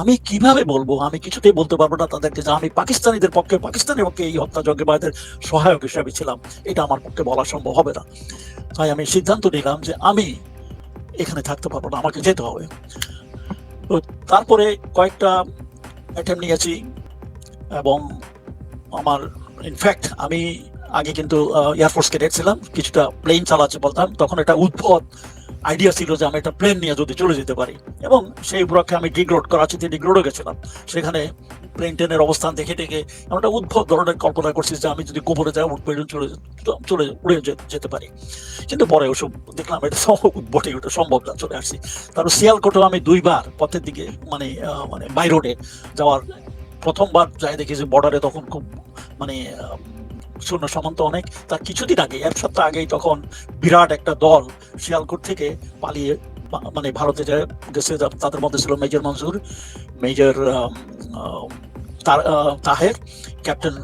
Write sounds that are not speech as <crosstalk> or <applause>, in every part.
আমি কীভাবে বলব? আমি কিছুতেই বলতে পারব না তাদেরকে যে আমি পাকিস্তানিদের পক্ষে পাকিস্তানের পক্ষে এই হত্যাযজ্ঞে বা এদের সহায়ক হিসাবে ছিলাম। এটা আমার পক্ষে বলা সম্ভব হবে না। তাই আমি সিদ্ধান্ত নিলাম যে আমি এখানে থাকতে পারব না, আমাকে যেতে হবে। তো তারপরে কয়েকটা অ্যাটেম্প নিয়েছি এবং আমার ইনফ্যাক্ট আমি আগে কিন্তু এয়ারফোর্স ক্যাডেট ছিলাম, কিছুটা প্লেন চালাচ্ছে বলতাম। তখন একটা উদ্ভট আইডিয়া ছিল যে আমি একটা প্লেন নিয়ে যদি চলে যেতে পারি। এবং সেই উপলক্ষে আমি ডিগ রোড করাচিতে ডিগ রোডে গেছিলাম। সেখানে প্লেন ট্রেনের অবস্থান দেখে দেখে আমি একটা উদ্ভব ধরনের কল্পনা করছি যে আমি যদি গোপরে যাই, উঠ পর্যন্ত চলে চলে উড়ে যেতে পারি। কিন্তু পরে ওসব দেখলাম, এটা উদ্ভটই <laughs> ওটা সম্ভব না, চলে আসছি। তারপর শিয়ালকোটেও আমি দুইবার, পথের দিকে মানে মানে বাই রোডে যাওয়ার। প্রথমবার যাই দেখি যে বর্ডারে তখন খুব মানে সৈন্য সামন্ত অনেক তার কিছুদিন আগে, এক সপ্তাহ আগেই তখন বিরাট একটা দল শিয়ালকোট থেকে পালিয়ে মানে ভারতে গেছে তাদের মধ্যে ছিল major Manzur, major Taher, captain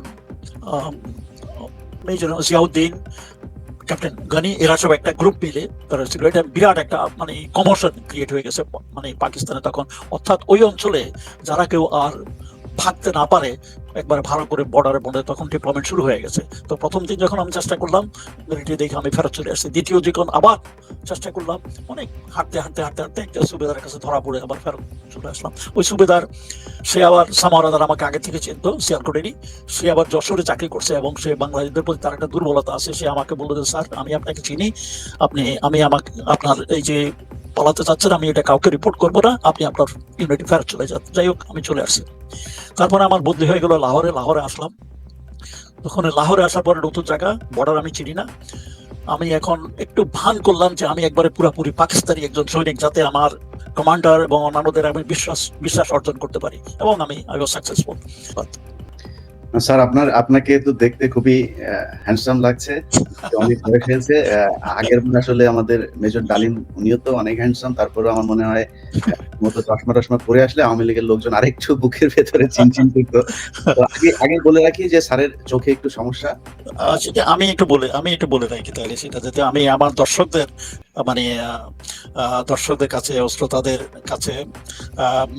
major Ziauddin, captain Gani, এরা সব একটা গ্রুপ মিলে তারা ছিল। এটা বিরাট একটা মানে কমোশন ক্রিয়েট হয়ে গেছে মানে পাকিস্তানে তখন। অর্থাৎ ওই অঞ্চলে যারা কেউ আর ভাগতে না পারে একবার ভালো করে বর্ডারে বর্ডারে তখন ডিপ্লয়মেন্ট শুরু হয়ে গেছে। তো প্রথম দিন যখন আমি চেষ্টা করলাম মিলিটারি দেখে আমি ফেরত চলে আসছি। দ্বিতীয় যখন আবার চেষ্টা করলাম, অনেক হাঁটতে হাঁটতে হাঁটতে হাঁটতে একটা সুবেদারের কাছে ধরা পড়ে আবার ফেরত চলে আসলাম। ওই সুবেদার, সে আবার সামারাদার আমাকে আগে থেকে চিনত সিয়ারকোটেরই সে আবার যশোরে চাকরি করছে এবং সে বাংলাদেশদের প্রতি তার একটা দুর্বলতা আছে। সে আমাকে বলল যে, স্যার, আমি আপনাকে চিনি। আপনি, আমি আমাকে, আপনার এই যে পালাতে চাচ্ছেন আমি এটা কাউকে রিপোর্ট করব না, আপনি আপনার ইউনিটি ফেরত চলে যান। যাই হোক, আমি চলে আসছি। তারপরে আমার বদলি হয়ে গেল লাহোরে লাহোরে আসলাম। তখন লাহোরে আসার পরে নতুন জায়গা বর্ডার আমি চিনি না। আমি এখন একটু ভান করলাম যে আমি একবারে পুরোপুরি পাকিস্তানি একজন সৈনিক, যাতে আমার কমান্ডার এবং অন্যান্যদের আমি বিশ্বাস বিশ্বাস অর্জন করতে পারি এবং আমি আই ওয়াজ সাকসেসফুল স্যার, আপনার, আপনাকে তো দেখতে খুবই হ্যান্ডসাম লাগছে। অনেক বয়স হয়েছে আগের আসলে আমাদের মেজর ডালিম, উনিও তো অনেক হ্যান্ডসাম তারপরে আমার মনে হয় মতো চশমা টশমা পরে আসলে আওয়ামী লীগের লোকজন আরেকটু বুকের ভেতরে চিনচিন করতো। আগে আগে বলে রাখি যে, স্যারের চোখে একটু সমস্যা। সেটা আমি একটু বলে, আমি একটু বলে রাখি তাহলে সেটা যাতে আমি আমার দর্শকদের মানে দর্শকদের কাছে, শ্রোতাদের কাছে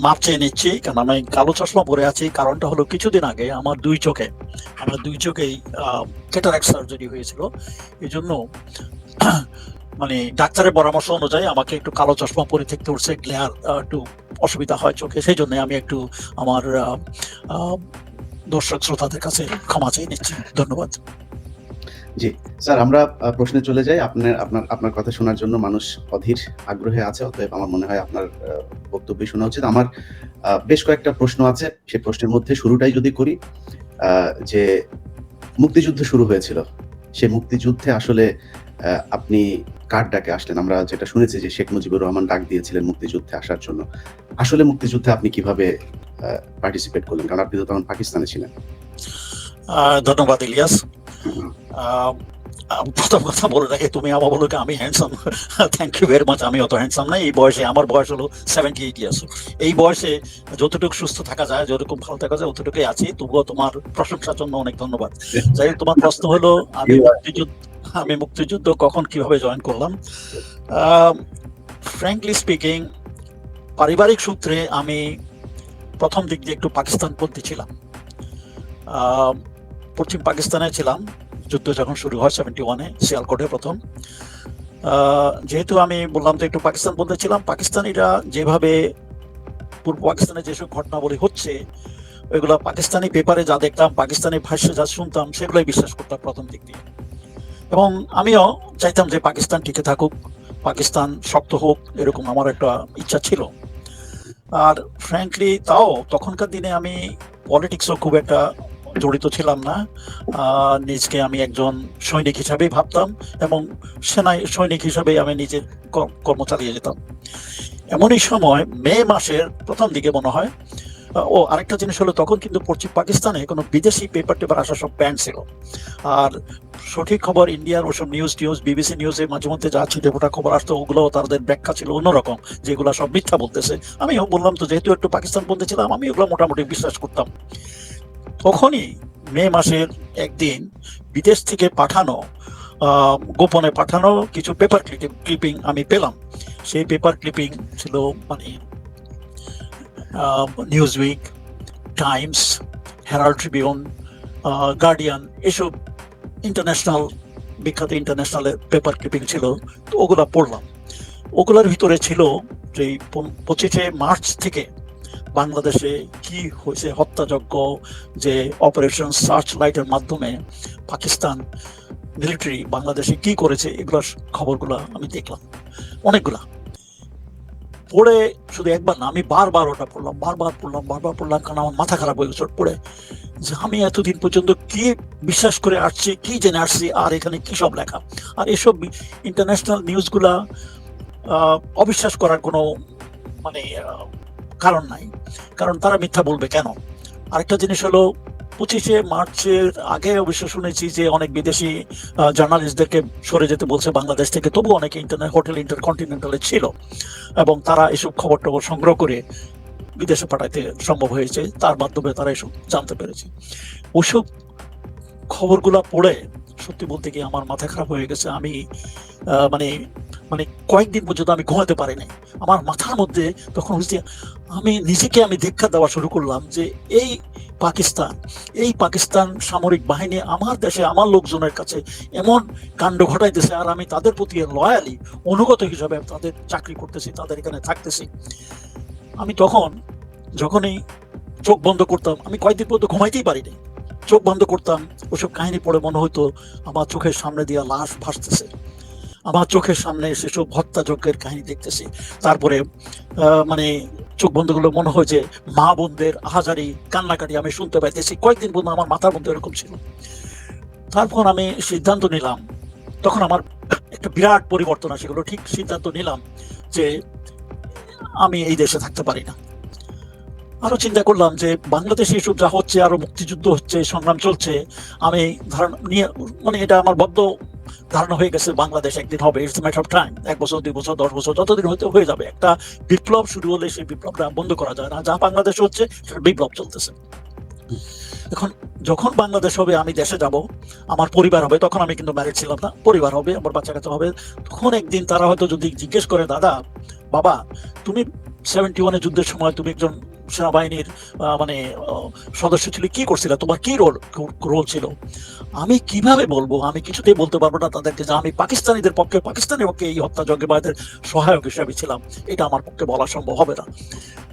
মাপ চেয়ে নিচ্ছি। কারণ আমি কালো চশমা পরে আছি। কারণটা হলো কিছুদিন আগে আমার দুই চোখে, আমার দুই চোখেই ক্যাটারাক্ট সার্জারি হয়েছিল। এই জন্য <clears throat> মানে ডাক্তারের পরামর্শ অনুযায়ী আমাকে একটু কালো চশমা পরে থাকতে হচ্ছে। গ্লেয়ার একটু অসুবিধা হয় চোখে। সেই জন্য আমি একটু আমার দর্শক শ্রোতাদের কাছে ক্ষমা চেয়ে নিচ্ছি। ধন্যবাদ। জি, স্যার, আমরা প্রশ্নে চলে যাই। আপনার আপনার আপনার কথা শোনার জন্য মানুষ অধীর আগ্রহে আছে, অতএব আমার মনে হয় আপনার বক্তব্য শোনা উচিত। আমার বেশ কয়েকটা প্রশ্ন আছে। সেই প্রশ্নের মধ্যে শুরুটাই যদি করি যে মুক্তিযুদ্ধ শুরু হয়েছিল। সে মুক্তিযুদ্ধে আসলে আপনি কার ডাকে আসলেন? আমরা যেটা শুনেছি যে শেখ মুজিবুর রহমান ডাক দিয়েছিলেন মুক্তিযুদ্ধে আসার জন্য। আসলে মুক্তিযুদ্ধে আপনি কীভাবে পার্টিসিপেট করলেন কারণ আপনি তো তখন পাকিস্তানে ছিলেন। ধন্যবাদ ইলিয়াস। প্রথম কথা বলে রাখি তুমি আমার বলো আমি handsome thank you very much আমি অত হ্যান্ডসাম নাই এই বয়সে আমার বয়স হলো সেভেন্টি এইট ইয়ার্স এই বয়সে যতটুকু সুস্থ থাকা যায় যতটুকু ভালো থাকা যায় অতটুকুই আছি। তবুও তোমার প্রশংসার জন্য অনেক ধন্যবাদ। যাই হোক তোমার প্রশ্ন হলো আমি মুক্তিযুদ্ধ আমি মুক্তিযুদ্ধ কখন কীভাবে জয়েন করলাম? ফ্র্যাঙ্কলি স্পিকিং পারিবারিক সূত্রে আমি প্রথম দিক দিয়ে একটু পাকিস্তানপন্থী ছিলাম। পশ্চিম পাকিস্তানে ছিলাম। যুদ্ধ যখন শুরু হয় সেভেন্টি ওয়ানে শিয়ালকোটে প্রথম। যেহেতু আমি বললাম তো একটু পাকিস্তান বলতে ছিলাম, পাকিস্তানিরা যেভাবে পূর্ব পাকিস্তানে যেসব ঘটনাবলী হচ্ছে, ওইগুলো পাকিস্তানি পেপারে যা দেখতাম, পাকিস্তানি ভাষ্যে যা শুনতাম, সেগুলোই বিশ্বাস করতাম প্রথম দিক দিয়ে। এবং আমিও চাইতাম যে পাকিস্তান টিকে থাকুক, পাকিস্তান শক্ত হোক, এরকম আমার একটা ইচ্ছা ছিল। আর ফ্র্যাঙ্কলি তাও তখনকার দিনে আমি পলিটিক্সও খুব একটা জড়িত ছিলাম না। নিজকে আমি একজন সৈনিক হিসাবেই ভাবতাম এবং সেনায় সৈনিক হিসাবেই আমি নিজের কর- কর্ম চালিয়ে যেতাম। এমনই সময় মে মাসের প্রথম দিকে মনে হয় ও আরেকটা জিনিস হলো, তখন কিন্তু পশ্চিম পাকিস্তানে কোনো বিদেশি পেপার টেপার আসা সব ব্যান্ড ছিল। আর সঠিক খবর ইন্ডিয়ার ওসব নিউজ টিউজ বিবিসি নিউজে মাঝে মধ্যে যা ছিটে ফোটা খবর আসতো ওগুলো তাদের ব্যাখ্যা ছিল অন্যরকম, যেগুলো সব মিথ্যা বলতেছে। আমি বললাম তো, যেহেতু একটু পাকিস্তান বলতে ছিলাম, আমি ওগুলো মোটামুটি বিশ্বাস করতাম। তখনই মে মাসের একদিন বিদেশ থেকে পাঠানো গোপনে পাঠানো কিছু পেপার ক্লিপিং আমি পেলাম। সেই পেপার ক্লিপিং ছিল মানে Newsweek Times Herald Tribune Guardian এসব ইন্টারন্যাশনাল বিখ্যাত ইন্টারন্যাশনালের পেপার ক্লিপিং ছিল, তো ওগুলা পড়লাম। ওগুলোর ভিতরে ছিল যে পঁচিশে মার্চ থেকে বাংলাদেশে কি হয়েছে, হত্যাযজ্ঞ, যে অপারেশন সার্চ লাইটের মাধ্যমে পাকিস্তান মিলিটারি বাংলাদেশে কি করেছে, এগুলোর খবরগুলো আমি দেখলাম। অনেকগুলা। পড়ে শুধু একবার না, আমি বারবার ওটা পড়লাম, বারবার পড়লাম বারবার পড়লাম, কারণ আমার মাথা খারাপ হয়ে গেছে পড়ে। যে আমি এতদিন পর্যন্ত কি বিশ্বাস করে আসছি, কি জেনে আসছি, আর এখানে কি সব লেখা? আর এসব ইন্টারন্যাশনাল নিউজগুলা অবিশ্বাস করার কোনো মানে কারণ নাই। কারণ তারা মিথ্যা বলবে কেন? আরেকটা জিনিস হলো পঁচিশে মার্চের আগে অবশ্য শুনেছি যে অনেক বিদেশি জার্নালিস্টদেরকে সরে যেতে বলছে বাংলাদেশ থেকে। তবু অনেকে ইন্টারনেট হোটেল ইন্টারকন্টিনেন্টালে ছিল এবং তারা এসব খবর টবর সংগ্রহ করে বিদেশে পাঠাইতে সম্ভব হয়েছে। তার মাধ্যমে তারা এসব জানতে পেরেছে। ওসব খবরগুলা পড়ে সত্যি বলতে গিয়ে আমার মাথা খারাপ হয়ে গেছে। আমি মানে মানে কয়েকদিন পর্যন্ত আমি ঘুমাতে পারি নাই। আমার মাথার মধ্যে তখন হচ্ছে আমি নিজেকে আমি দীক্ষা দেওয়া শুরু করলাম যে এই পাকিস্তান এই পাকিস্তান সামরিক বাহিনী আমার দেশে, আমার লোকজনের কাছে এমন কাণ্ড ঘটাইতেছে আর আমি তাদের প্রতি লয়ালি অনুগত হিসাবে তাদের চাকরি করতেছি, তাদের এখানে থাকতেছি। আমি তখন যখনই চোখ বন্ধ করতাম, আমি কয়েকদিন পর্যন্ত ঘুমাইতেই পারিনি চোখ বন্ধ করতাম, ওসব কাহিনী পড়ে মনে হতো আমার চোখের সামনে দিয়ে লাশ ভাসতেছে। আমার চোখের সামনে সেসব হত্যাযজ্ঞের কাহিনী দেখতেছি। তারপরে মানে চোখ বন্ধ করলে মনে হয় যে মা বোনদের আহাজারি কান্নাকাটি আমি শুনতে পাইতেছি। কয়েকদিন পর্যন্ত আমার মাথার মধ্যে এরকম ছিল। তারপর আমি সিদ্ধান্ত নিলাম, তখন আমার একটা বিরাট পরিবর্তন আসে গেলো। ঠিক সিদ্ধান্ত নিলাম যে আমি এই দেশে থাকতে পারি না। আরও চিন্তা করলাম যে বাংলাদেশে এসব যা হচ্ছে, আরও মুক্তিযুদ্ধ হচ্ছে, সংগ্রাম চলছে, আমি ধারণা নিয়ে মানে এটা আমার বদ্ধ ধারণা হয়ে গেছে, বাংলাদেশ একদিন হবে ইটস ম্যাটার অফ টাইম এক বছর, দুই বছর, দশ বছর, যতদিন হয়তো হয়ে যাবে, একটা বিপ্লব শুরু হলে সেই বিপ্লবটা বন্ধ করা যায় না। যা বাংলাদেশ হচ্ছে, সেটা বিপ্লব চলতেছে। এখন যখন বাংলাদেশ হবে, আমি দেশে যাব, আমার পরিবার হবে, তখন আমি কিন্তু ম্যারিড ছিলাম না, পরিবার হবে, আমার বাচ্চা কাচ্চা হবে। তখন একদিন তারা হয়তো যদি জিজ্ঞেস করে, দাদা, বাবা, তুমি সেভেন্টি ওয়ানে যুদ্ধের সময় তুমি একজন সেনাবাহিনীর মানে সদস্য ছিল, কি করছিলে? তোমার কি রোল রোল ছিল? আমি কীভাবে বলব? আমি কিছুতেই বলতে পারব না তাদেরকে যে আমি পাকিস্তানিদের পক্ষে, পাকিস্তানের পক্ষে এই হত্যাযজ্ঞে বা সহায়ক হিসাবে ছিলাম। এটা আমার পক্ষে বলা সম্ভব হবে না।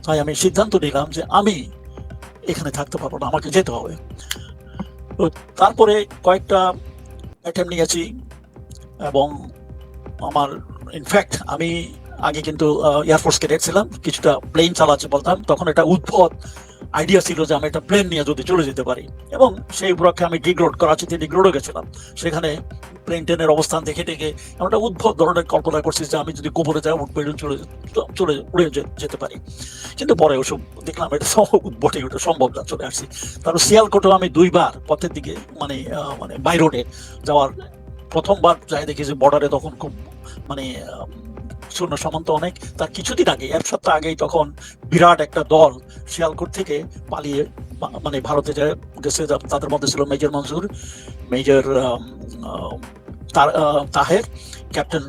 তাই আমি সিদ্ধান্ত নিলাম যে আমি এখানে থাকতে পারব না, আমাকে যেতে হবে। তো তারপরে কয়েকটা অ্যাটেম্প নিয়েছি এবং আমার ইনফ্যাক্ট আমি আগে কিন্তু এয়ারফোর্স ক্যাডেট ছিলাম, কিছুটা প্লেন চালাতে বলতাম, তখন একটা উদ্ভট আইডিয়া ছিল যে আমি একটা প্লেন নিয়ে যদি চলে যেতে পারি। এবং সেই উপলক্ষে আমি ডিগ রোড করাচিতে ডিগ রোডও গেছিলাম। সেখানে প্লেন ট্রেনের অবস্থান দেখে দেখে একটা উদ্ভট ধরনের কল্পনা করছি যে আমি যদি গোবরে যাই, উঠবে চলে চলে উড়ে যেতে পারি। কিন্তু পরে ওসব দেখলাম, এটা উদ্ভটই ওটা সম্ভব না, চলে আসছি। তারপর শিয়ালকোটেও আমি দুইবার পথের দিকে মানে মানে বাই রোডে যাওয়ার প্রথমবার যাই দেখি যে বর্ডারে তখন খুব মানে সৈন্য সামন্ত অনেক। তার কিছুদিন আগে, এক সপ্তাহ আগেই তখন বিরাট একটা দল শিয়ালকোট থেকে পালিয়ে মানে ভারতে যায়, গেছে তাদের মধ্যে ছিল major Manzur major Taher, captain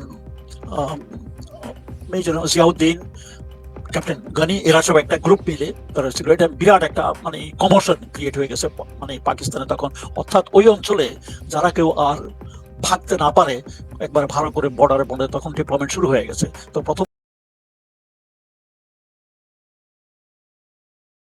major Ziauddin, captain Gani, এরা সব একটা গ্রুপ মিলে তারা ছিল। এটা বিরাট একটা মানে কমোশন ক্রিয়েট হয়ে গেছে মানে পাকিস্তানে তখন। অর্থাৎ ওই অঞ্চলে যারা কেউ আর ভাগতে না পারে, একবার ভালো করে বর্ডারে বর্ডারে তখন ডিপ্লয়মেন্ট শুরু হয়ে গেছে। তো প্রথম